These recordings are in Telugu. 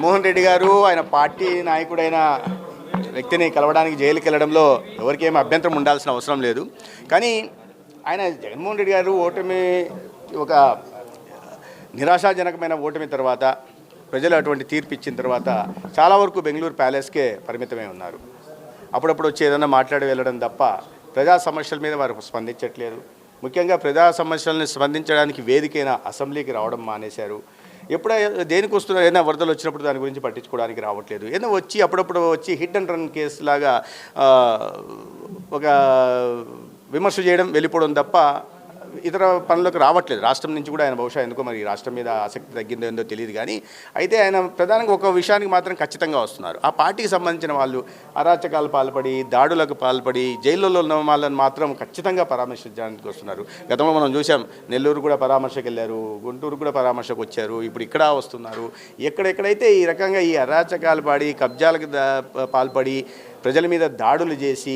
జగన్మోహన్ రెడ్డి గారు ఆయన పార్టీ నాయకుడైన వ్యక్తిని కలవడానికి జైలుకి వెళ్ళడంలో ఎవరికి ఏమి అభ్యంతరం ఉండాల్సిన అవసరం లేదు. కానీ ఆయన జగన్మోహన్ రెడ్డి గారు ఓటమి ఒక నిరాశాజనకమైన ఓటమి తర్వాత ప్రజలు అటువంటి తీర్పు ఇచ్చిన తర్వాత చాలా వరకు బెంగళూరు ప్యాలెస్కే పరిమితమై ఉన్నారు. అప్పుడప్పుడు వచ్చి ఏదైనా మాట్లాడి వెళ్ళడం తప్ప ప్రజా సమస్యల మీద వారు స్పందించట్లేదు. ముఖ్యంగా ప్రజా సమస్యలను స్పందించడానికి వేదికైన అసెంబ్లీకి రావడం మానేశారు. ఎప్పుడ దేనికి వస్తున్నారు? ఏదైనా వరదలు వచ్చినప్పుడు దాని గురించి పట్టించుకోవడానికి రావట్లేదు. ఏదైనా వచ్చి అప్పుడప్పుడు వచ్చి హిట్ అండ్ రన్ కేసు లాగా ఒక విమర్శ చేయడం వెళ్ళిపోవడం తప్ప ఇతర పనులకు రావట్లేదు. రాష్ట్రం నుంచి కూడా ఆయన బహుశా ఎందుకో మరి రాష్ట్రం మీద ఆసక్తి తగ్గిందో ఏందో తెలియదు కానీ అయితే ఆయన ప్రధానంగా ఒక విషయానికి మాత్రం ఖచ్చితంగా వస్తున్నారు. ఆ పార్టీకి సంబంధించిన వాళ్ళు అరాచకాలు పాల్పడి దాడులకు పాల్పడి జైల్లో ఉన్న వాళ్ళని మాత్రం ఖచ్చితంగా పరామర్శించడానికి వస్తున్నారు. గతంలో మనం చూసాం నెల్లూరు కూడా పరామర్శకు వెళ్ళారు గుంటూరు కూడా పరామర్శకు వచ్చారు ఇప్పుడు ఇక్కడ వస్తున్నారు. ఎక్కడెక్కడైతే ఈ రకంగా ఈ అరాచకాలు పాడి కబ్జాలకు పాల్పడి ప్రజల మీద దాడులు చేసి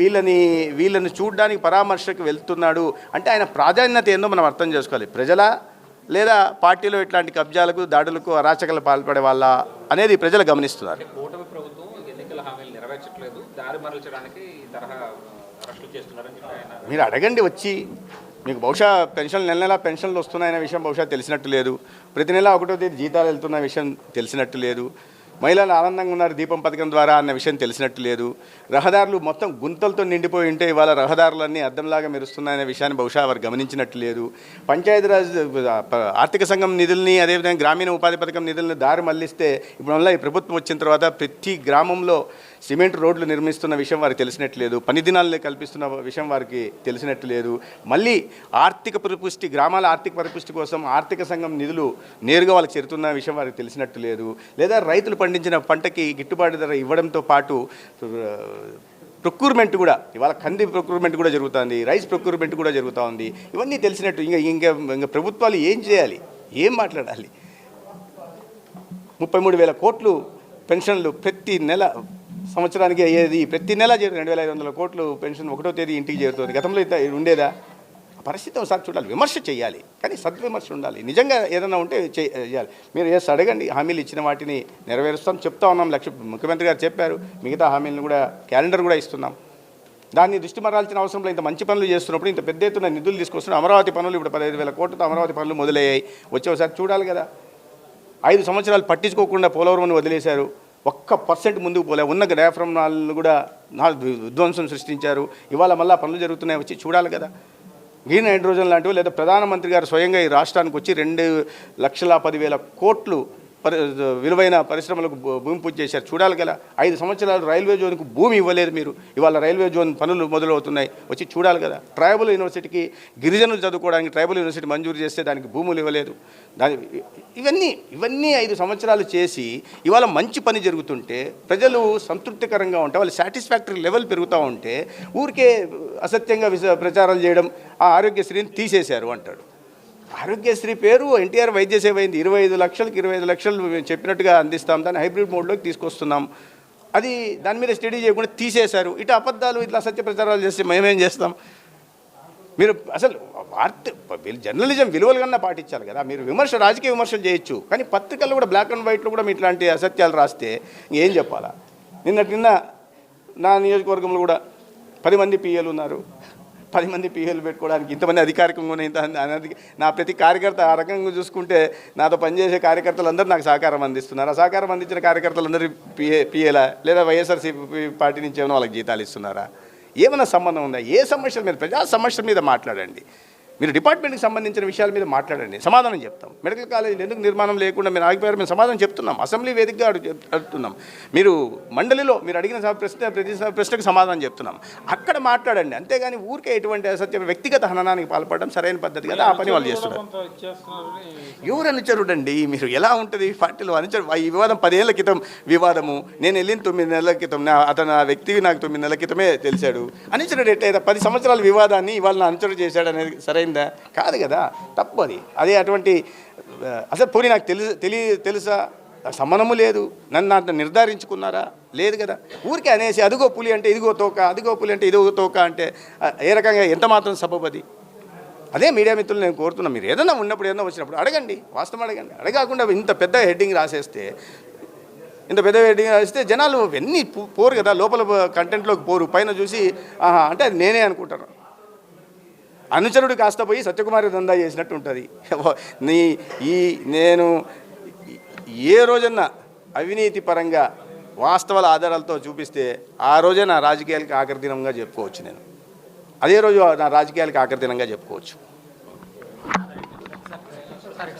వీళ్ళని వీళ్ళని చూడడానికి పరామర్శకు వెళ్తున్నాడు అంటే ఆయన ప్రాధాన్యత ఏందో మనం అర్థం చేసుకోవాలి. ప్రజల లేదా పార్టీలో ఇట్లాంటి కబ్జాలకు దాడులకు అరాచకాలు పాల్పడే వాళ్ళ అనేది ప్రజలు గమనిస్తున్నారు. మీరు అడగండి వచ్చి. మీకు బహుశా పెన్షన్ నెల నెల పెన్షన్లు వస్తున్నాయనే విషయం బహుశా తెలిసినట్టు లేదు. ప్రతి నెల ఒకటో తేదీ జీతాలు వెళ్తున్న విషయం తెలిసినట్టు లేదు. మహిళలు ఆనందంగా ఉన్నారు దీపం పథకం ద్వారా అన్న విషయం తెలిసినట్టు లేదు. రహదారులు మొత్తం గుంతలతో నిండిపోయి ఉంటే ఇవాళ రహదారులన్నీ అద్దంలాగా మెరుస్తున్నాయనే విషయాన్ని బహుశా వారు గమనించినట్టు లేదు. పంచాయతీరాజ్ ఆర్థిక సంఘం నిధుల్ని అదేవిధంగా గ్రామీణ ఉపాధి పథకం నిధులను దారి మళ్ళిస్తే ఇప్పుడు ఈ ప్రభుత్వం వచ్చిన తర్వాత ప్రతి గ్రామంలో సిమెంట్ రోడ్లు నిర్మిస్తున్న విషయం వారికి తెలిసినట్లేదు పని దినాలు కల్పిస్తున్న విషయం వారికి తెలిసినట్టు లేదు మళ్ళీ ఆర్థిక పరిపుష్టి గ్రామాల ఆర్థిక పరిపుష్టి కోసం ఆర్థిక సంఘం నిధులు నేరుగా వాళ్ళకి చేరుతున్న విషయం వారికి తెలిసినట్టు లేదు లేదా రైతులు పండించిన పంటకి గిట్టుబాటు ధర ఇవ్వడంతో పాటు ప్రొక్యూర్మెంట్ కూడా ఇవాళ కంది ప్రొక్యూర్మెంట్ కూడా జరుగుతుంది రైస్ ప్రొక్యూర్మెంట్ కూడా జరుగుతూ ఉంది ఇవన్నీ తెలిసినట్టు ఇంకా ఇంకా ఇంకా ప్రభుత్వాలు ఏం చేయాలి? ఏం మాట్లాడాలి? ముప్పై మూడు వేల కోట్లు పెన్షన్లు ప్రతి నెల సంవత్సరానికి అయ్యేది ప్రతి నెల చేరు రెండు వేల ఐదు వందల కోట్లు పెన్షన్ ఒకటో తేదీ ఇంటికి చేరుతుంది. గతంలో అయితే ఉండేదా? పరిస్థితి ఒకసారి చూడాలి విమర్శ చేయాలి. కానీ సద్విమర్శ ఉండాలి. నిజంగా ఏదైనా ఉంటే చేయాలి. మీరు ఎస్ అడగండి హామీలు ఇచ్చిన వాటిని నెరవేరుస్తాం చెప్తా ఉన్నాం. లక్ష ముఖ్యమంత్రి గారు చెప్పారు మిగతా హామీలను కూడా క్యాలెండర్ కూడా ఇస్తున్నాం. దాన్ని దృష్టి మరాల్సిన అవసరం లేదు. ఇంత మంచి పనులు చేస్తున్నప్పుడు ఇంత పెద్ద ఎత్తున నిధులు తీసుకొస్తున్న అమరావతి పనులు ఇప్పుడు పదహైదు వేల కోట్లతో అమరావతి పనులు మొదలయ్యాయి. వచ్చే ఒకసారి చూడాలి కదా. ఐదు సంవత్సరాలు పట్టించుకోకుండా పోలవరం వదిలేశారు. ఒక్క పర్సెంట్ ముందుకు పోలే. ఉన్న డయాఫ్రమ్నాలను కూడా నా విధ్వంసం సృష్టించారు. ఇవాళ మళ్ళీ పనులు జరుగుతున్నాయి వచ్చి చూడాలి కదా. గ్రీన్ హైడ్రోజన్ లాంటివి లేదా ప్రధానమంత్రి గారు స్వయంగా ఈ రాష్ట్రానికి వచ్చి రెండు లక్షల పదివేల కోట్లు పరి విలువైన పరిశ్రమలకు భూమి పూజ చేశారు. చూడాలి కదా ఐదు సంవత్సరాలు రైల్వే జోన్కు భూమి ఇవ్వలేదు మీరు. ఇవాళ రైల్వే జోన్ పనులు మొదలవుతున్నాయి. వచ్చి చూడాలి కదా ట్రైబల్ యూనివర్సిటీకి గిరిజనులు చదువుకోవడానికి ట్రైబల్ యూనివర్సిటీ మంజూరు చేస్తే దానికి భూములు ఇవ్వలేదు. దాని ఇవన్నీ ఇవన్నీ ఐదు సంవత్సరాలు చేసి ఇవాళ మంచి పని జరుగుతుంటే ప్రజలు సంతృప్తికరంగా ఉంటే వాళ్ళ సాటిస్ఫాక్టరీ లెవెల్ పెరుగుతూ ఉంటే ఊరికే అసత్యంగా ప్రచారాలు చేయడం ఆ ఆరోగ్యశ్రీని తీసేశారు అంటాడు. ఆరోగ్యశ్రీ పేరు ఎన్టీఆర్ వైద్య సేవ అయింది. ఇరవై ఐదు లక్షలకు ఇరవై ఐదు లక్షలు మేము చెప్పినట్టుగా అందిస్తాం. దాన్ని హైబ్రిడ్ మోడ్లోకి తీసుకొస్తున్నాం. అది దాని మీద స్టడీ చేయకుండా తీసేశారు. ఇటు అబద్ధాలు ఇట్లా అసత్య ప్రచారాలు చేస్తే మేమేం చేస్తాం? మీరు అసలు వార్త జర్నలిజం విలువలు కన్నా పాటించాలి కదా. మీరు విమర్శ రాజకీయ విమర్శలు చేయొచ్చు. కానీ పత్రికల్లో కూడా బ్లాక్ అండ్ వైట్లో కూడా మీ ఇట్లాంటి అసత్యాలు రాస్తే ఏం చెప్పాలా? నిన్నటి నిన్న నా నియోజకవర్గంలో కూడా పది మంది పిఎలు ఉన్నారు. పది మంది పిఎల్ పెట్టుకోవడానికి ఇంతమంది అధికారికంగా ఇంత నా ప్రతి కార్యకర్త ఆ రకంగా చూసుకుంటే నాతో పనిచేసే కార్యకర్తలందరూ నాకు సహకారం అందిస్తున్నారు. ఆ సహకారం అందించిన కార్యకర్తలందరూ పిఏ పిఏలా లేదా వైఎస్ఆర్సీపీ పార్టీ నుంచి ఏమైనా వాళ్ళకి జీతాలు ఇస్తున్నారా? ఏమైనా సంబంధం ఉందా? ఏ సమస్యల మీద ప్రజా సమస్యల మీద మాట్లాడండి. మీరు డిపార్ట్మెంట్కి సంబంధించిన విషయాల మీద మాట్లాడండి. సమాధానం చెప్తాం. మెడికల్ కాలేజీలు ఎందుకు నిర్మాణం లేకుండా మీరు ఆగిపోయారు? మేము సమాధానం చెప్తున్నాం. అసెంబ్లీ వేదికగా అడుగు అడుగుతున్నాం. మీరు మండలిలో మీరు అడిగిన ప్రశ్న ప్రతి ప్రశ్నకు సమాధానం చెప్తున్నాం. అక్కడ మాట్లాడండి. అంతేగాని ఊరికే ఎటువంటి అసత్య వ్యక్తిగత హననానికి పాల్పడడం సరైన పద్ధతి కదా. ఆ పని వాళ్ళు చేస్తున్నారు. ఎవరు అనుచరుడండి? మీరు ఎలా ఉంటుంది? పార్టీలో అనుచరు ఈ వివాదం పదేళ్ళ క్రితం వివాదము. నేను వెళ్ళిన తొమ్మిది నెలల క్రితం నా అతను ఆ వ్యక్తి నాకు తొమ్మిది నెలల క్రితమే తెలిసాడు. అనుచరుడు ఎట్లయితే పది సంవత్సరాల వివాదాన్ని ఇవాళ అనుచరుడు చేశాడు అనేది సరైందా కాదు కదా తప్పు అది. అదే అటువంటి అసలు పోనీ నాకు తెలుసు తెలియ తెలుసా? సంబంధము లేదు. నన్ను అంత నిర్ధారించుకున్నారా? లేదు కదా. ఊరికే అనేసి అదిగో పులి అంటే ఇదిగో తోక అదిగో పులి అంటే ఇదిగో తోక అంటే ఏ రకంగా ఎంత మాత్రం సబబది అదే? మీడియా మిత్రులు నేను కోరుతున్నా మీరు ఏదైనా ఉన్నప్పుడు ఏదైనా వచ్చినప్పుడు అడగండి. వాస్తవం అడగండి. అడగకుండా ఇంత పెద్ద హెడ్డింగ్ రాసేస్తే ఇంత పెద్ద హెడ్డింగ్ రాస్తే జనాలు ఎన్ని పో- పోరు కదా. లోపల కంటెంట్లోకి పోరు. పైన చూసి ఆహా అంటే అది నేనే అనుకుంటాను. అనుచరుడు కాస్త పోయి సత్యకుమారి దందా చేసినట్టు ఉంటుంది. నీ ఈ నేను ఏ రోజన్నా అవినీతి పరంగా వాస్తవాల ఆధారాలతో చూపిస్తే ఆ రోజే నా రాజకీయాలకి ఆఖరి దినంగా చెప్పుకోవచ్చు నేను. అదే రోజు నా రాజకీయాలకి ఆఖరి దినంగా చెప్పుకోవచ్చు.